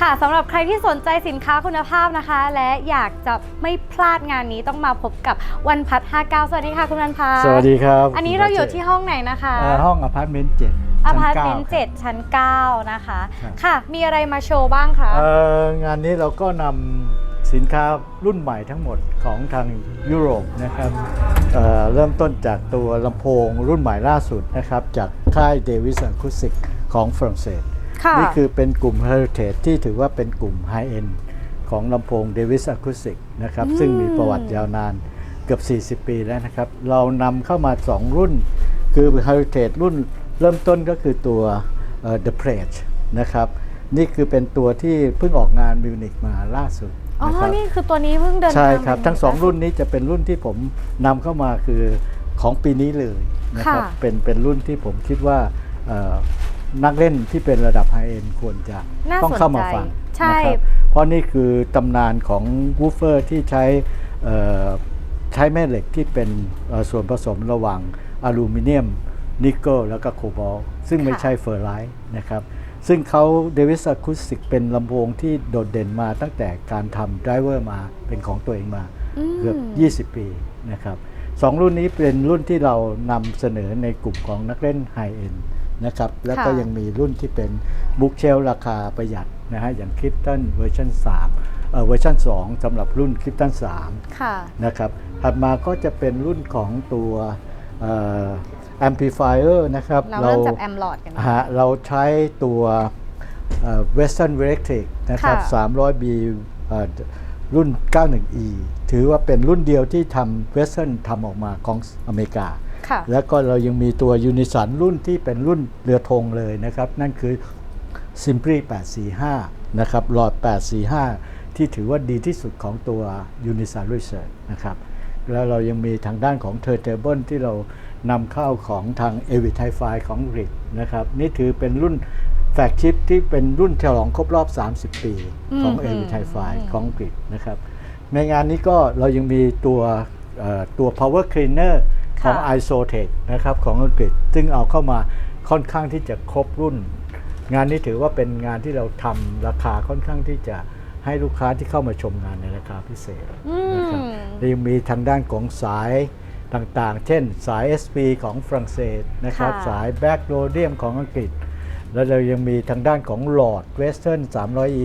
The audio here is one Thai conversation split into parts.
ค่ะสำหรับใครที่สนใจสินค้าคุณภาพนะคะ และอยากจะไม่พลาดงานนี้ต้องมาพบกับวันพัฒ59 สวัสดีค่ะคุณวันพัฒสวัสดีครับอันนี้เราอยู่ที่ห้องไหนนะคะเอ่อห้องอพาร์ตเมนต์เจ็ดอชั้นพาร์ตเก้เมนต์ครับ7ชั้น 9 นะคะครับค่ะ มีอะไรมาโชว์บ้างคะเอ่องานนี้เราก็นำสินค้ารุ่นใหม่ทั้งหมดของทางยุโรปนะครับเอ่อเริ่มต้นจากตัวลำโพงรุ่นใหม่ล่าสุดนะครับ จากค่ายเดวิส a คูสิกของฝรั่งเศสค่ะ นี่คือเป็นกลุ่ม Heritage ที่ถือว่าเป็นกลุ่ม High End ของลำโพง Davis Acoustic นะครับ ซึ่งมีประวัติยาวนานเกือบ 40 ปีแล้วนะครับ เรานำเข้ามา 2 รุ่น คือ Heritage รุ่นเริ่มต้นก็คือตัวเอ่อ The Pledge นะครับ นี่คือเป็นตัวที่เพิ่งออกงานมิวนิกมาล่าสุดอ๋อนะครับนี่คือตัวนี้เพิ่งเดินใช่ทางครับมาทั้งสองรุ่นนี้จะเป็นรุ่นที่ผมนำเข้ามาคือของปีนี้เลยนะครับค่ะเป็นเป็นรุ่นที่ผมคิดว่าเอ่อ นักเล่นที่เป็นระดับไฮเอ็นควรจะน่าต้องเข้ามาสนใจฟังใช่ นะครับเพราะนี่คือตำนานของวูฟเฟอร์ที่ใช้เอ่อใช้แม่เหล็กที่เป็นเอ่อส่วนผสมระหว่างอลูมิเนียม นิกเกิลแล้วก็โคบอลต์ซึ่งไม่ค่ะใช่เฟอร์ไลท์นะครับ ซึ่งเขาเดวิส a คูสติกเป็นลำโพงที่โดดเด่นมาตั้งแต่การทำไดรเวอร์มาเป็นของตัวเองมามเกือบ 20 ปีนะครับสองรุ่นนี้เป็นรุ่นที่เรานำเสนอในกลุ่มของนักเล่นไฮเอ็น นะครับแล้วก็ค่ะยังมีรุ่นที่เป็นบุ๊กเชลราคาประหยัดนะฮะอย่างคลิปตันเวอร์ชัน3เอ่อเวอร์ชัน2สำหรับรุ่นคลิปตัน3ค่ะนะครับถัดมาก็จะเป็นรุ่นของตัวเอ่อ amplifier นะครับ เราเริ่มจากแอมลอดกันฮะเราใช้ตัวเอ่อ Western Electric นะครับค่ะ 300B เอ่อรุ่น 91E ถือว่าเป็นรุ่นเดียวที่ทำ Western ทำออกมาของอเมริกาค่ะ แล้วก็เรายังมีตัวยูนิสันรุ่นที่เป็นรุ่นเรือธงเลยนะครับ นั่นคือ Simply 845 นะครับหลอด 845 ที่ถือว่าดีที่สุดของตัว Unisan Research นะครับ แล้วเรายังมีทางด้านของ Turntable ที่เรานำเข้าของทาง e v i t i f y ของ Grid นะครับ นี่ถือเป็นรุ่นแฟกชิปที่เป็นรุ่นฉลองครบรอบ 30 ปีของอื e ม v i t i f y อืมของ Grid นะครับ ในงานนี้ก็เรายังมีตัวเอ่อตัว power cleaner ของค่ะ Isotech นะครับของอังกฤษ ซึ่งเอาเข้ามาค่อนข้างที่จะครบรุ่น งานนี้ถือว่าเป็นงานที่เราทำราคาค่อนข้างที่จะให้ลูกค้าที่เข้ามาชมงานในราคาพิเศษอืนะครับมแล้วยังมีทางด้านของสายต่างๆ เช่นสาย SP ของฝรั่งเศสนะครับค่ะสายแบ็กโรเดียมของอังกฤษ แล้วเรายังมีทางด้านของหลอดเวสเทิร์น 300E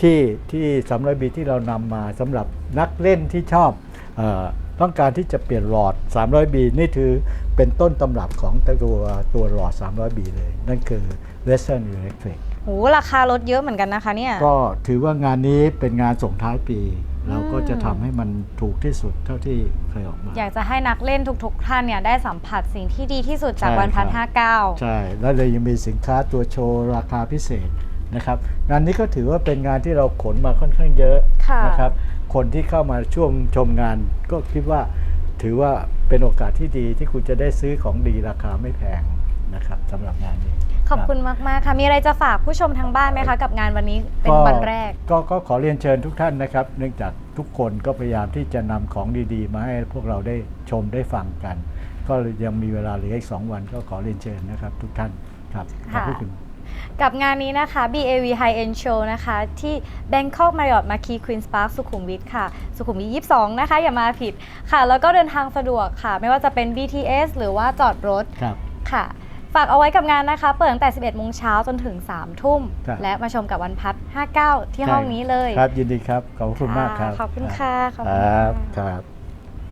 ที่ที่ 300B ที่เรานำมาสำหรับนักเล่นที่ชอบเออ ต้องการที่จะเปลี่ยนหลอด 300B นี่ถือเป็นต้นตำรับของตัวตัวหลอด 300B เลย นั่นคือ Western Electric โหราคาลดเยอะเหมือนกันนะคะเนี่ย ก็ถือว่างานนี้เป็นงานส่งท้ายปี เราก็จะอืมทำให้มันถูกที่สุดเท่าที่เคยออกมา อยากจะให้นักเล่นทุกๆท่านเนี่ยได้สัมผัสสิ่งที่ดีที่สุดจากใช่วันพันครับห้าเก้าใช่ แล้วเลยยังมีสินค้าตัวโชว์ราคาพิเศษ นะครับงานนี้ก็ถือว่าเป็นงานที่เราขนมาค่อนข้างเยอะค่ะนะครับ คนที่เข้ามาช่วงชมงานก็คิดว่าถือว่าเป็นโอกาสที่ดีที่คุณจะได้ซื้อของดีราคาไม่แพงนะครับสำหรับงานนี้ ขอบคุณมากๆค่ะมีอะไรจะฝากผู้ชมทางบ้านไหมคะ กับงานวันนี้เป็นวันแรกก็ก็ขอเรียนเชิญทุกท่านนะครับ เนื่องจากทุกคนก็พยายามที่จะนำของดีๆ มาให้พวกเราได้ชมได้ฟังกัน ก็ยังมีเวลาเหลืออีก2วันก็ขอเรียนเชิญนะครับ ทุกท่านครับขอบพระคุณ กับงานนี้นะคะ BAV High End Show นะคะ ที่ Bangkok Marriott Marquis Queen's Park สุขุมวิทค่ะ สุขุมวิท 22 นะคะ อย่ามาผิดค่ะ แล้วก็เดินทางสะดวกค่ะ ไม่ว่าจะเป็น BTS หรือว่าจอดรถครับ ค่ะ ฝากเอาไว้กับงานนะคะ เปิดตั้งแต่ 11 โมงเช้าจนถึง 3 ทุ่ม ครับ และมาชมกับวันพัด59 ที่ห้องนี้เลยครับยินดีครับ ขอบคุณมากครับ ขอบคุณค่ะขอบคคุณรับค่ะ ครับ